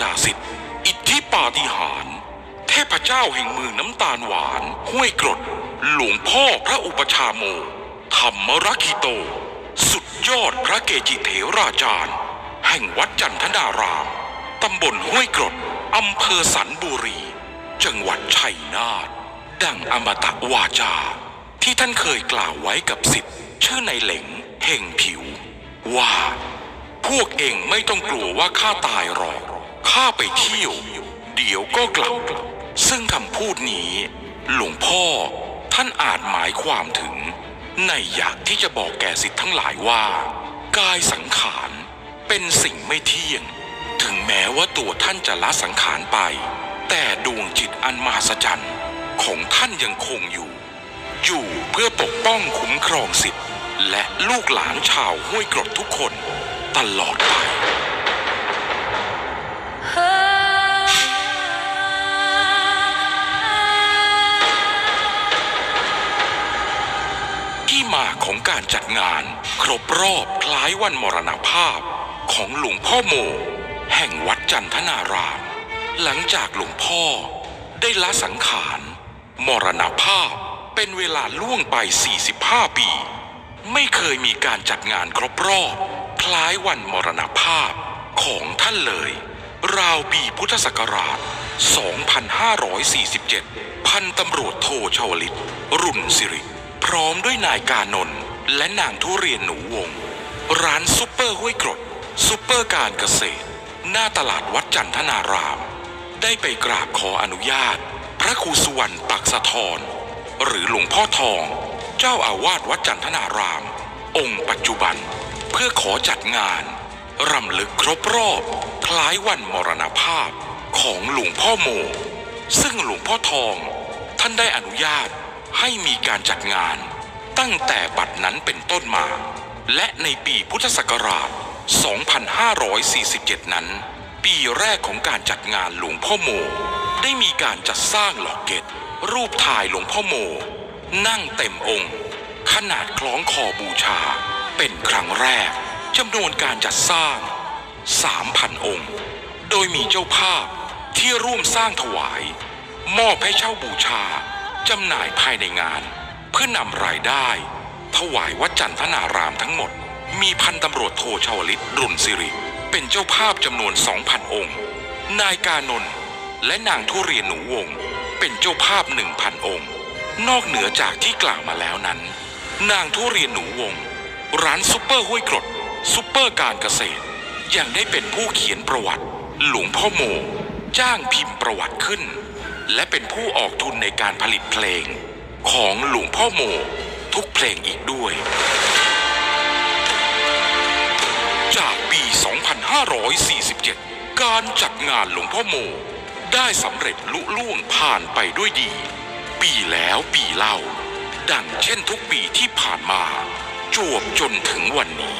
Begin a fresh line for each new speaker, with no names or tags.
จาสิทธิ์อิทธิปาฏิหาริย์เทพเจ้าแห่งเมืองน้ำตาลหวาน ห้วยกรด หลวงพ่อพระอุปชาโม ธรรมรักิโต สุดยอดพระเกจิเถราจารย์ แห่งวัดจันทนาราม ตำบลห้วยกรด อำเภอสันบุรี จังหวัดชัยนาท ดังอมตะวาจา ที่ท่านเคยกล่าวไว้กับสิทธิ์ชื่อในเหลงเฮงผิว ว่า พวกเองไม่ต้องกลัวว่าข้าตายหรอก ข้าไปเที่ยว เดี๋ยวก็กลับ ซึ่งคำพูดนี้ หลวงพ่อท่านอาจหมายความถึง ในอยากที่จะบอกแก่สิทธิ์ทั้งหลายว่า กายสังขารเป็นสิ่งไม่เที่ยง ถึงแม้ว่าตัวท่านจะละสังขารไป แต่ดวงจิตอันมหัศจรรย์ของท่านยังคงอยู่ อยู่เพื่อปกป้องคุ้มครองสิทธิ์ และลูกหลานชาวห้วยกรดทุกคน ตลอดไป ที่มาของการจัดงาน ครบรอบคล้ายวันมรณภาพ ของหลวงพ่อโม แห่งวัดจันทนาราม หลังจากหลวงพ่อได้ละสังขาร มรณภาพเป็นเวลาล่วงไป 45 ปี ไม่เคยมีการจัดงานครบรอบ คล้ายวันมรณภาพของท่านเลย ราวปีพุทธศักราช 2547 พันตำรวจโทชาวลิต รุ่นสิริ พร้อมด้วยนายกานนท์และนางทุเรียนหนูวง ร้านซุปเปอร์ห้วยกรดซุปเปอร์การเกษตร หน้าตลาดวัดจันทนาราม ได้ไปกราบขออนุญาต พระครูสุวรรณตักสะทร หรือหลวงพ่อทอง เจ้าอาวาสวัดจันทนาราม องค์ปัจจุบัน เพื่อขอจัดงาน รำลึกครบรอบ คล้ายวันมรณภาพของหลวงพ่อโม ซึ่งหลวงพ่อทอง ท่านได้อนุญาตให้มีการจัดงาน ตั้งแต่บัดนั้นเป็นต้นมา และในปีพุทธศักราช 2547 นั้น ปีแรกของการจัดงานหลวงพ่อโม ได้มีการจัดสร้างหลอกเกตรูปถ่ายหลวงพ่อโม นั่งเต็มองค์ ขนาดคล้องคอบูชาเป็นครั้งแรก จำนวนการจัดสร้าง 3,000 องค์ โดยมีเจ้าภาพที่ร่วมสร้างถวาย มอบให้เช่าบูชาจำหน่ายภายในงาน เพื่อนำรายได้ ถวายวัดจันทนารามทั้งหมด มีพันตำรวจโทชาวลิตรุ่นสิริ เป็นเจ้าภาพจำนวน 2,000 องค์ นายกานนท์และนางทุเรียนหนูวง เป็นเจ้าภาพ 1,000 องค์ นอกเหนือจากที่กล่าวมาแล้วนั้น นางทุเรียนหนูวง ร้านซุปเปอร์ห้วยกรด ซุปเปอร์การเกษตร ยังได้เป็นผู้เขียนประวัติ หลวงพ่อโม จ้างพิมพ์ประวัติขึ้น และเป็นผู้ออกทุนในการผลิตเพลง ของหลวงพ่อโม ทุกเพลงอีกด้วย จากปี 2547 การจัดงานหลวงพ่อโม ได้สำเร็จลุล่วงผ่านไปด้วยดี ปีแล้วปีเล่า ดังเช่นทุกปีที่ผ่านมาจวบจนถึงวันนี้